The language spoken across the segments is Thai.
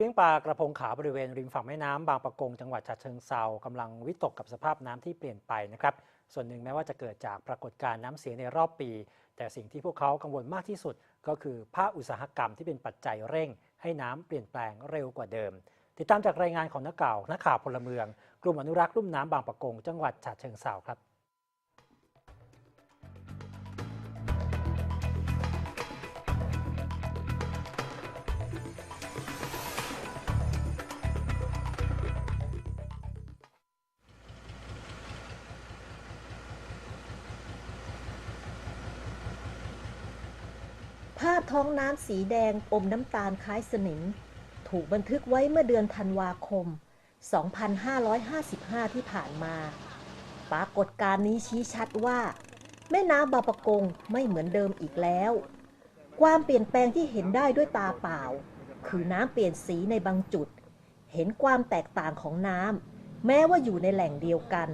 เลี้ยงปลากระพงขาวบริเวณริมฝั่งแม่น้ำบางปะกงจังหวัดฉะเชิงเซากำลังวิตกกับสภาพน้ำที่เปลี่ยนไปนะครับ ส่วนหนึ่งแม้ว่าจะเกิดจากปรากฏการณ์น้ำเสียในรอบปี แต่สิ่งที่พวกเขากังวลมากที่สุด ก็คือภาคอุตสาหกรรมที่เป็นปัจจัยเร่ง ให้น้ำเปลี่ยนแปลงเร็วกว่าเดิม ติดตามจากรายงานของนักข่าวนักข่าวพลเมือง กลุ่มอนุรักษ์ลุ่มน้ำบางปะกง จังหวัดฉะเชิงเซาครับาพท้องน้ำสีแดงอมน้ำตาลคล้ายสนิม ถูกบันทึกไว้เมื่อเดือนธันวาคม 2555 ที่ผ่านมา ปรากฏการณ์นี้ชี้ชัดว่า แม่น้ำบาปะกงไม่เหมือนเดิมอีกแล้ว ความเปลี่ยนแปลงที่เห็นได้ด้วยตาเปล่า คือน้ำเปลี่ยนสีในบางจุด เห็นความแตกต่างของน้ำแม้ว่าอยู่ในแหล่งเดียวกัน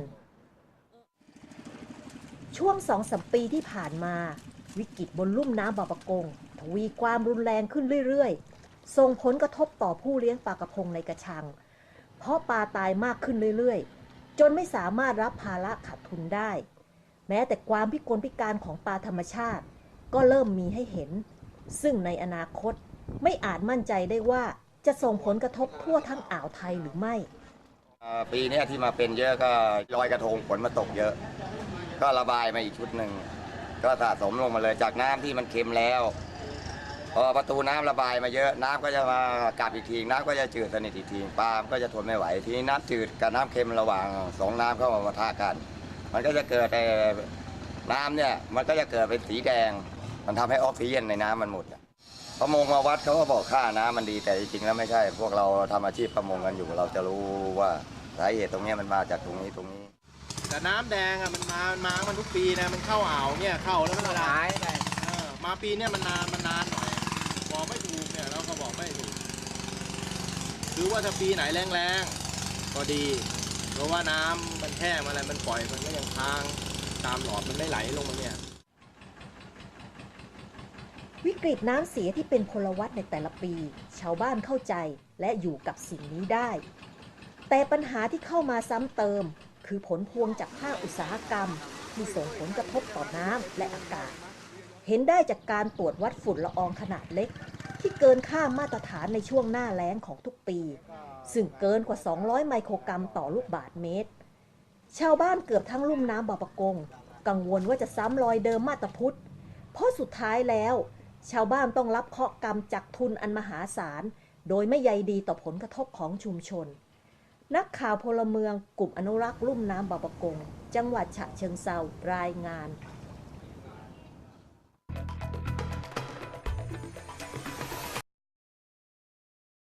ช่วงสองสมปีที่ผ่านมา วิกฤตบนลุ่มน้ำบาปะกง ทวีความรุนแรงขึ้นเรื่อยๆ ส่งผลกระทบต่อผู้เลี้ยงปลากระพงในกระชัง เพราะปลาตายมากขึ้นเรื่อยๆ จนไม่สามารถรับภาระขาดทุนได้ แม้แต่ความพิกลพิการของปลาธรรมชาติ ก็เริ่มมีให้เห็น ซึ่งในอนาคตไม่อาจมั่นใจได้ว่าจะส่งผลกระทบทั่วทั้งอ่าวไทยหรือไม่ ปีนี้ที่มาเป็นเยอะก็ลอยกระทงฝนมาตกเยอะ ก็ระบายมาอีกชุดหนึ่ง ก็สะสมลงมาเลยจากน้ำที่มันเค็มแล้วพอประตูน้ำระบายมาเยอะน้ำก็จะมากับอีกทีน้ำก็จะจืดสนิทอีกทีปลามันก็จะทนไม่ไหวทีนี้น้ำจืดกับน้ำเค็มระหว่างสองน้ำเข้ามาปะทะกัน มันก็จะเกิดไอ้น้ำเนี่ยมันก็จะเกิดเป็นสีแดง มันทำให้ออกซิเจนในน้ำมันหมดอะประมงมาวัดเขาก็บอกค่าน้ำมันดีแต่จริงๆแล้วไม่ใช่ พวกเราทำอาชีพประมงกันอยู่เราจะรู้ว่าสาเหตุตรงเนี้ยมันมาจากตรงนี้ตรงนี้ แต่น้ำแดงอะมันมามันมา มันทุกปีนะ มันเข้าอ่าวเนี่ยเข้าแล้วมันละลายเออมาปีเนี่ยมันนาน มันนานหน่อย บอกไม่ถูกเนี่ยเราก็บอกไม่ถูกคือว่าถ้าปีไหนแรงๆก็ดี เพราะว่าน้ำมันแห้งอะไรมันปล่อยมันก็ยังค้างตามหลอดมันไม่ไหลลงมาเนี่ย วิกฤตน้ำเสียที่เป็นพลวัตในแต่ละปี ชาวบ้านเข้าใจและอยู่กับสิ่งนี้ได้ แต่ปัญหาที่เข้ามาซ้ำเติม คือผลพวงจากภาคอุตสาหกรรม ที่ส่งผลกระทบต่อน้ำและอากาศ เห็นได้จากการตรวจวัดฝุ่นละอองขนาดเล็ก ที่เกินค่ามาตรฐานในช่วงหน้าแล้งของทุกปี ซึ่งเกินกว่า 200 ไมโครกรัมต่อลูกบาศก์เมตร ชาวบ้านเกือบทั้งลุ่มน้ำบาปะกง กังวลว่าจะซ้ำรอยเดิมมาตรพุทธเพราะสุดท้ายแล้ว ชาวบ้านต้องรับเคราะห์กรรมจากทุนอันมหาศาลโดยไม่ใยดีต่อผลกระทบของชุมชน นักข่าวพลเมืองกลุ่มอนุรักษ์ลุ่มน้ำบาปะกง จังหวัดฉะเชิงเซารายงาน